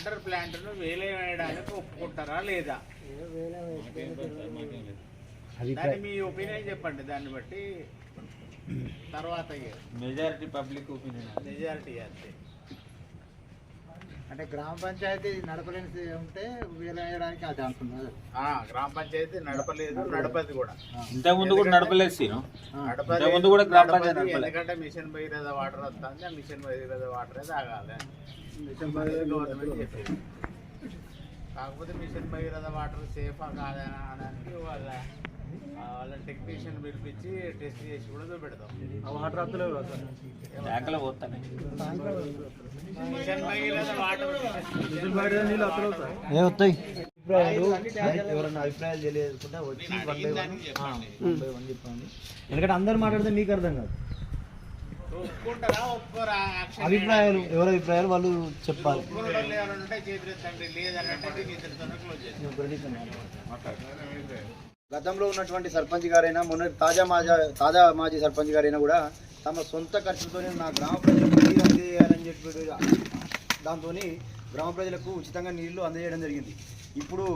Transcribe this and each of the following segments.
Water ప్లాంట్ను వేయడానికి ఒప్పుకుంటారా లేదా? దాన్ని మీ ఒపీనియన్ చెప్పండి దాన్ని బట్టి తర్వాత మెజారిటీ పబ్లిక్ ఒపీనియన్ మెజారిటీ అంతే. అంటే గ్రామ పంచాయతీ నడపలేని ఉంటే వేయడానికి అది అంటున్నారు ఆ, గ్రామ పంచాయతీ నడపలేదు నడపది కూడా. ఇంతకు ముందు కూడా నడపలేదు సీను. ఇంతకు ముందు కూడా గ్రామ పంచాయతీ. ఎందుకంటే మిషన్ భగీరథ వాటర్ వస్తుంది ఆ మిషన్ భగీరథ వాటరే తాగాలి. మిషన్ గవర్నమెంట్ చెప్పేది. కాకపోతే మిషన్ భగీరథ వాటర్ సేఫా కాదా అనడానికి వాళ్ళ ఆ, వాళ్ళ టెక్నీషియన్ పిలిపించి టెస్ట్ చేసి కూడా చూపెడతాం. వాటర్ వస్తలేవు ట్యాంకులో పోతానే ఎవరైనా అభిప్రాయాలు తెలియకుండా వచ్చి చెప్పండి. ఎందుకంటే అందరు మాట్లాడితే మీకు అర్థం కాదు. అభిప్రాయాలు ఎవరి అభిప్రాయాలు వాళ్ళు చెప్పాలి. ఒప్పుకునే గతంలో ఉన్నటువంటి సర్పంచ్ గారైనా మొన్న తాజా మాజా తాజా మాజీ సర్పంచ్ గారైనా కూడా తమ సొంత ఖర్చుతోనే నా గ్రామ ప్రజలకు నీరు అందజేయాలని చెప్పి దాంతో గ్రామ ప్రజలకు ఉచితంగా నీళ్ళు అందజేయడం జరిగింది. ఇప్పుడు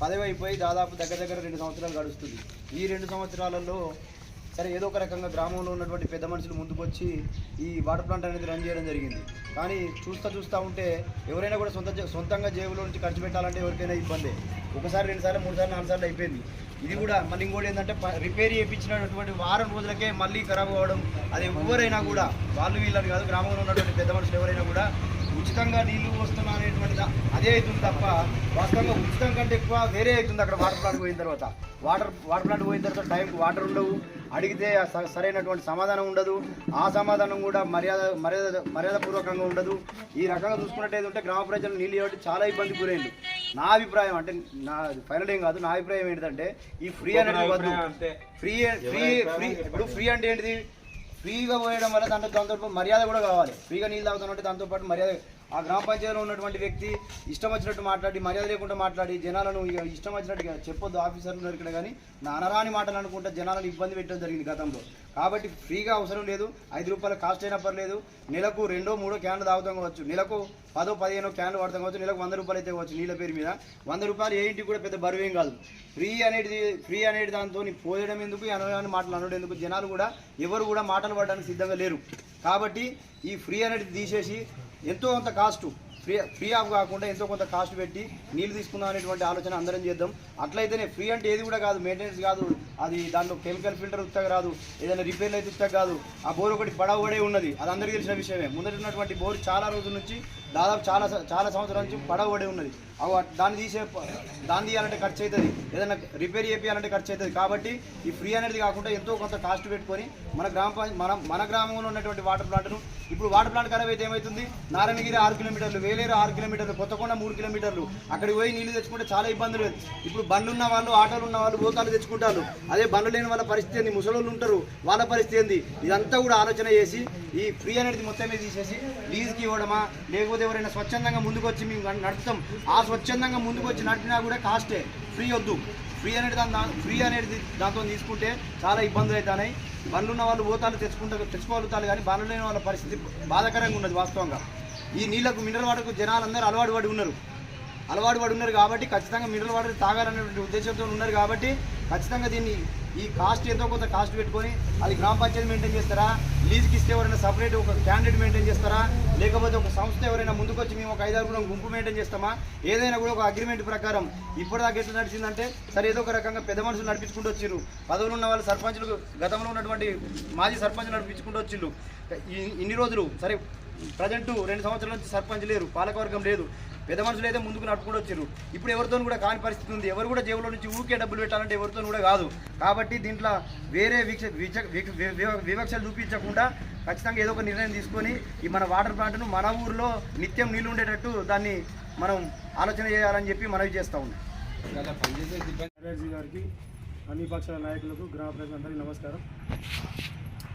పదవి అయిపోయి దాదాపు దగ్గర దగ్గర రెండు సంవత్సరాలు గడుస్తుంది. ఈ రెండు సంవత్సరాలలో సరే ఏదో ఒక రకంగా గ్రామంలో ఉన్నటువంటి పెద్ద మనుషులు ముందుకు వచ్చి ఈ వాటర్ ప్లాంట్ అనేది రన్ చేయడం జరిగింది. కానీ చూస్తా చూస్తూ ఉంటే ఎవరైనా కూడా సొంత జే- సొంతంగా జేబులో నుంచి ఖర్చు పెట్టాలంటే ఎవరికైనా ఇబ్బంది. ఒకసారి రెండుసార్లు మూడుసార్లు మూడు సార్లు నాలుగు సార్లు అయిపోయింది. ఇది కూడా మళ్ళీ ఇంకోటి ఏంటంటే ప- రిపేర్ చేయించినటువంటి వారం రోజులకే మళ్ళీ ఖరాబ్ అవ్వడం అది ఎవరైనా కూడా వాళ్ళు వీళ్ళని కాదు గ్రామంలో ఉన్నటువంటి పెద్ద మనుషులు ఎవరైనా కూడా ఉచితంగా నీళ్ళు వస్తున్నా అనేటువంటి దా- అదే అవుతుంది తప్ప వాస్తవంగా ఉచితం కంటే ఎక్కువ వేరే అవుతుంది అక్కడ వాటర్ ప్లాంట్ పోయిన తర్వాత. వాటర్ వాటర్ ప్లాంట్ పోయిన తర్వాత టైంకి వాటర్ ఉండవు. అడిగితే సరైనటువంటి సమాధానం ఉండదు. ఆ సమాధానం కూడా మర్యాద మర్యాద మర్యాదపూర్వకంగా ఉండదు. ఈ రకంగా చూసుకున్నట్టయితే ఉంటే గ్రామ ప్రజలు నీళ్ళు ఇవ్వడం చాలా ఇబ్బంది గురైంది. నా అభిప్రాయం అంటే నా ఫైనల్ ఏం కాదు. నా అభిప్రాయం ఏంటంటే ఈ ఫ్రీ అనేది వద్దు. ఫ్రీ ఫ్రీ ఫ్రీ ఇప్పుడు ఫ్రీ అంటే ఏంటిది? ఫ్రీగా పోయడం వల్ల దాంతో దాంతో మర్యాద కూడా కావాలి. ఫ్రీగా నీళ్ళు తాగుతున్నట్టు దాంతో పాటు మర్యాద ఆ గ్రామ పంచాయతీలో ఉన్నటువంటి వ్యక్తి ఇష్టం వచ్చినట్టు మాట్లాడి మర్యాద లేకుండా మాట్లాడి జనాలను ఇక ఇష్టం వచ్చినట్టుగా చెప్పొద్దు ఆఫీసర్లు ఉన్నారు ఇక్కడ కానీ నా అనరాని మాటలు అనుకుంటే జనాలను ఇబ్బంది పెట్టడం జరిగింది గతంలో. కాబట్టి ఫ్రీగా అవసరం లేదు ఐదు రూపాయల కాస్ట్ అయినా పర్లేదు నెలకు రెండో మూడో క్యాన్లు తాగుతాం కావచ్చు నెలకు పదో పదిహేనో క్యాన్లు వాడతాం కావచ్చు నెలకు వంద రూపాయలు అయితే కావచ్చు నీళ్ళ పేరు మీద. వంద రూపాయలు ఏ ఇంటికి కూడా పెద్ద బరువు ఏం కాదు. ఫ్రీ అనేది ఫ్రీ అనేది దాంతో పోయడం ఎందుకు అనరాని మాటలు అనడం ఎందుకు జనాలు కూడా ఎవరు కూడా మాటలు పడడానికి సిద్ధంగా లేరు. కాబట్టి ఈ ఫ్రీ అనేది తీసేసి ఎంతో కొంత కాస్ట్ ఫ్రీ ఫ్రీ ఆఫ్ కాకుండా ఎంతో కొంత కాస్ట్ పెట్టి నీళ్ళు తీసుకుందాం అనేటువంటి ఆలోచన అందరం చేద్దాం. అట్లయితేనే ఫ్రీ అంటే ఏది కూడా కాదు మెయింటెనెన్స్ కాదు అది దాంట్లో కెమికల్ ఫిల్టర్ ఉత్తగా రాదు ఏదైనా రిపేర్లు అయితే ఉత్తగా కాదు. ఆ బోర్ ఒకటి పడవడే ఉన్నది. అది అందరికీ తెలిసిన విషయమే. ముందట ఉన్నటువంటి బోర్ చాలా రోజుల నుంచి దాదాపు చాలా చాలా సంవత్సరాల నుంచి పడవడే ఉన్నది. అవి దాన్ని తీసే దాన్ని తీయాలంటే ఖర్చు అవుతుంది ఏదైనా రిపేర్ చేయాలంటే ఖర్చు అవుతుంది కాబట్టి ఈ ఫ్రీ అనేది కాకుండా ఎంతో కొంత కాస్ట్ పెట్టుకొని మన గ్రామ మన మన గ్రామంలో ఉన్నటువంటి వాటర్ ప్లాంట్ను ఇప్పుడు వాటర్ ప్లాంట్ ఖరాబ్ అయితే ఏమవుతుంది నారాయణగిరి ఆరు కిలోమీటర్లు వేలేరు ఆరు కిలోమీటర్లు కొత్తకొండ మూడు కిలోమీటర్లు. అక్కడికి పోయి నీళ్ళు తెచ్చుకుంటే చాలా ఇబ్బందులు. ఇప్పుడు బండ్లు ఉన్న వాళ్ళు ఆటోలు ఉన్న వాళ్ళు భూతాలు తెచ్చుకుంటారు. అదే బండ్లు లేని వాళ్ళ పరిస్థితి ఏంది? ముసలోళ్ళు ఉంటారు వాళ్ళ పరిస్థితి ఏంది? ఇదంతా కూడా ఆలోచన చేసి ఈ ఫ్రీ అనేది మొత్తం మీద తీసేసి లీజ్కి ఇవ్వడమా? లేకపోతే ఎవరైనా స్వచ్ఛందంగా ముందుకు వచ్చి మేము నడుస్తాం. నడుపుతాం ఆ స్వచ్ఛందంగా ముందుకు వచ్చి నడిపినా కూడా కాస్టే ఫ్రీ వద్దు. ఫ్రీ అనేది దాని ఫ్రీ అనేది దాంతో తీసుకుంటే చాలా ఇబ్బందులు అవుతున్నాయి బండ్లు ఉన్న వాళ్ళు పోతాలు తెచ్చుకుంటారు తెచ్చుకోగలుగుతారు కానీ బండ్లు లేని వాళ్ళ పరిస్థితి బాధాకరంగా ఉన్నది వాస్తవంగా. ఈ నీళ్ళకు మినరల్ వాటర్కు జనాలందరూ అలవాటు పడి ఉన్నారు. అలవాటు పడి ఉన్నారు కాబట్టి ఖచ్చితంగా మినరల్ వాటర్ తాగాలనేటువంటి ఉద్దేశంతో ఉన్నారు కాబట్టి ఖచ్చితంగా దీన్ని ఈ కాస్ట్ ఎంతో కొంత కాస్ట్ పెట్టుకొని అది గ్రామ పంచాయతీ మెయింటైన్ చేస్తారా? లీజ్కి ఇస్తే ఎవరైనా సపరేట్ ఒక క్యాండిడేట్ మెయింటైన్ చేస్తారా? లేకపోతే ఒక సంస్థ ఎవరైనా ముందుకొచ్చి మేము ఒక ఐదారు గుంపు మెయింటైన్ చేస్తామా? ఏదైనా కూడా ఒక అగ్రిమెంట్ ప్రకారం ఇప్పటిదాకా ఎట్లా నడిచిందంటే సరే ఏదో ఒక రకంగా పెద్ద మనుషులు నడిపించుకుంటూ వచ్చిర్రు. పదవులు ఉన్న వాళ్ళు సర్పంచులు గతంలో ఉన్నటువంటి మాజీ సర్పంచులు నడిపించుకుంటూ వచ్చిర్రు. ఇన్ని రోజులు సరే ప్రజెంట్ రెండు సంవత్సరాల నుంచి సర్పంచ్ లేరు పాలకవర్గం లేదు. పెద్ద మనుషులు అయితే ముందుకు నడుపుకుంటూ వచ్చారు. ఇప్పుడు ఎవరితో కూడా కాని పరిస్థితి ఉంది. ఎవరు కూడా జేబులో నుంచి ఊరికే డబ్బులు పెట్టాలంటే ఎవరితో కూడా కాదు. కాబట్టి దీంట్లో వేరే వీక్ష విచ- వివక్షలు చూపించకుండా ఖచ్చితంగా ఏదో ఒక నిర్ణయం తీసుకొని ఈ మన వాటర్ ప్లాంట్ను మన ఊరిలో నిత్యం నీళ్ళు ఉండేటట్టు దాన్ని మనం ఆలోచన చేయాలని చెప్పి మనవి చేస్తూ ఉన్నాం. గారికి అన్ని పక్షాల నాయకులకు గ్రామ ప్రజలందరికీ నమస్కారం.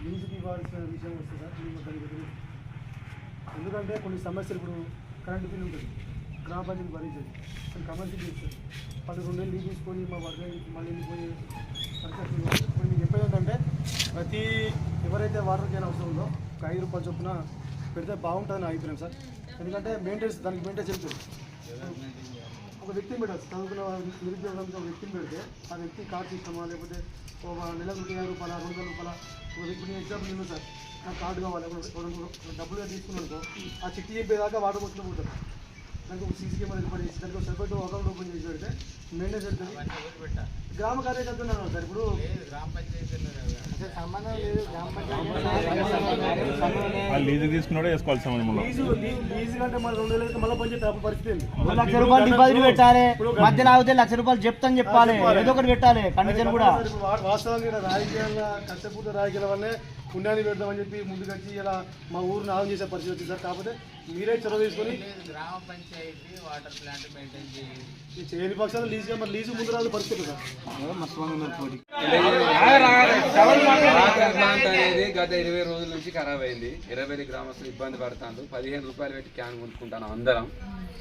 లీజుకి ఇవ్వాల్సిన విషయం వస్తుంది సార్ ఎందుకంటే కొన్ని సమస్యలు ఇప్పుడు కరెంటు బిల్ ఉంటుంది. గ్రామ పంచాయతీ భరించేది కొన్ని కమర్షియల్ చేస్తారు. పది రెండు నెలలు తీసుకొని మా వర్గ మళ్ళీ వెళ్ళిపోయి పరిస్థితులు ఇప్పుడు మీకు చెప్పేది ఏంటంటే ప్రతి ఎవరైతే వాటర్ క్యాన్ అవసరం ఉందో ఒక ఐదు రూపాయల చొప్పున పెడితే బాగుంటుంది నా అభిప్రాయం సార్. ఎందుకంటే మెయింటెన్స్ దానికి మెయింటెన్స్ చెప్తుంది ఒక వ్యక్తిని పెట్టాలి చదువుకున్న నిరుద్యోగంతో ఒక వ్యక్తిని పెడితే ఆ వ్యక్తి కార్డు ఇస్తామా లేకపోతే ఒక నెలకు ముప్పై రూపాయల రెండు వందల రూపాయల ఒక వ్యక్తిని ఎగ్జాంపుల్ ఉన్నాను సార్. నాకు కార్డు కావాలి డబ్బులుగా తీసుకున్నాను ఆ చిట్టి చెప్పేదాకా వాటర్ మొత్తం పోతారు. దానికి ఒక సీసీ కెమెరా పడేసి దానికి ఒక సెపరేట్ అకౌంట్ ఓపెన్ చేసి పెడితే వెళ్తుంది పెట్టా గ్రామ కార్యకర్త ఉన్నాను సార్ ఇప్పుడు లీజు తీసుకున్నాడే వేసుకోవాలి సంబంధంలో లీజు లీ- లీజు కంటే మన రెండు వేలకి మళ్ళీ పరిస్థితి ఏంది? లక్ష రూపాయలు డిపాజిట్ పెట్టాలి. మధ్యన ఆగితే లక్ష రూపాయలు చెప్తాను చెప్పాలి. ఏదో ఒకటి పెట్టాలి. కండిషన్ కూడా. వాస్తవంగా రాజకీయాల కష్టపూట రాజకీయాల వల్లే పుణ్యాన్ని పెడదామని చెప్పి ముందుకొచ్చి ఇలా మా ఊరిని ఆగం చేసే పరిస్థితి వచ్చింది సార్. కాకపోతే మీరే చొరవ తీసుకొని గ్రామ పంచాయతీ వాటర్ ప్లాంట్ మెయింటైన్ చేయాలి చేయని పక్షాలు లీజుగా మరి లీజు ముందు రాదు పరిస్థితి సార్ వాటర్ ప్లాంట్ అనేది గత ఇరవై రోజుల నుంచి ఖరాబ్ అయింది. ఇరవై గ్రామస్తులు ఇబ్బంది పడుతారు పదిహేను రూపాయలు పెట్టి క్యాన్ కొనుక్కుంటాను అందరం.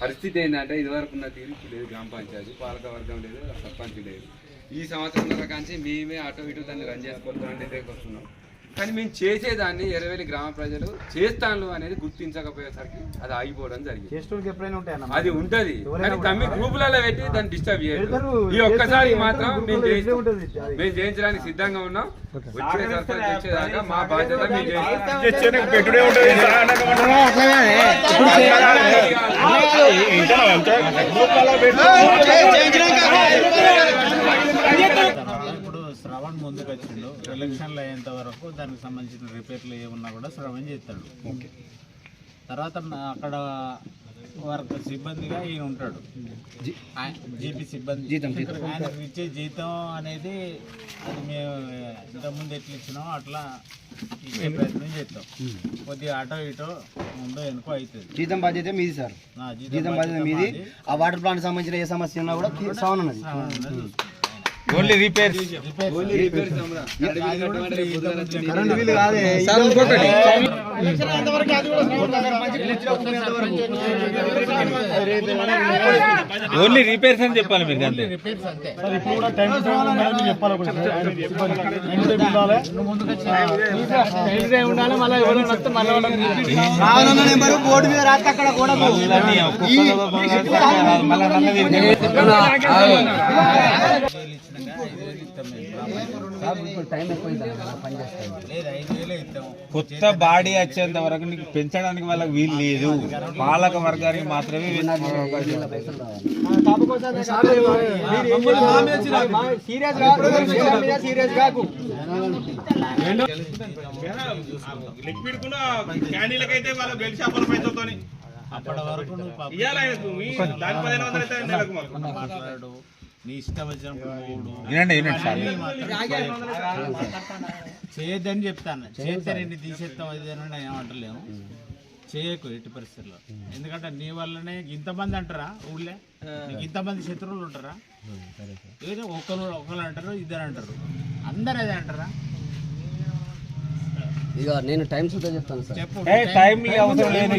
పరిస్థితి ఏంటంటే ఇదివరకు ఉన్న తీరు ఇప్పుడు లేదు గ్రామ పంచాయతీ. పాలక వర్గం లేదు సర్పంచ్ లేదు. ఈ సంవత్సరం కాంచి మేమే అటు ఇటు దాన్ని రన్ చేసుకుంటాం దగ్గరికి వస్తున్నాం. కానీ మేము చేసేదాన్ని ఇరవై గ్రామ ప్రజలు చేస్తాను అనేది గుర్తించకపోయేసరికి అది ఆగిపోవడం జరిగింది. అది ఉంటది. కానీ తమ్మి గ్రూపులలో పెట్టి దాన్ని డిస్టర్బ్ చేయరు. ఈ ఒక్కసారి మాత్రం మేము మేము చేయించడానికి సిద్ధంగా ఉన్నాం. వచ్చే సర్పంచ్ వచ్చేదాకా మా బాధ్యత మేము చేస్తాం. ముందుకు వచ్చిండు. ఎలక్షన్లు అయ్యేంత వరకు దానికి సంబంధించిన రిపేర్లు ఏమున్నా కూడా శ్రవణ్ చేస్తాడు. తర్వాత నా- అక్కడ వర్క్ సిబ్బందిగా ఈయన ఉంటాడు. జీపీ సిబ్బంది. జీతం ఆయనకు ఇచ్చే జీతం అనేది అది మేము ఇంతకుముందు ఎట్లా ఇచ్చినామో అట్లా ఇచ్చే ప్రయత్నం చేస్తాం. కొద్దిగా అటో ఇటో ముందు వెనుకో అవుతుంది. జీతం బాధ్యత మీది సార్. జీతం బాధ్యత మీది. ఆ వాటర్ ప్లాంట్ సంబంధించిన ఏ సమస్య ఉన్నా కూడా సవన్ ఉన్నది ఓన్లీ రిపేర్స్ కరెంట్ బిల్లు కాదే. ఓన్లీ రిపేర్స్ అని చెప్పాలి మీరు అంతే. బోర్డు మీద రాస్తే అక్కడ కూడా కొత్త బాడీ వచ్చేంత వరకు నీకు పెంచడానికి వాళ్ళకి వీలు లేదు. పాలక వర్గానికి మాత్రమే సీరియస్ సీరియస్ కాకు లిక్విడ్ కూడా క్యాండీలకైతే వాళ్ళ బెల్ట్ షాపుల పైసలతో అప్పటి వరకు పదిహేను వందలు అయితే నెలకు మాకు. మాట్లాడు. నీ ఇష్టం వచ్చినప్పుడు చేయొద్దని చెప్తాను. చేస్తే నేను తీసేస్తాం అది అని నేను ఏమంటలేము. చేయకు ఎట్టి పరిస్థితుల్లో. ఎందుకంటే నీ వల్లనే ఇంతమంది అంటారా ఊళ్ళే? నీకు ఇంతమంది శత్రువులు ఉంటారా? ఏదో ఒకరు ఒకరు అంటారు ఇద్దరు అంటారు. అందరు అదే అంటారా? ఇక నేను టైం సుద్ధా చెప్తాను సార్. చెప్పు. టైం అవసరం లేదు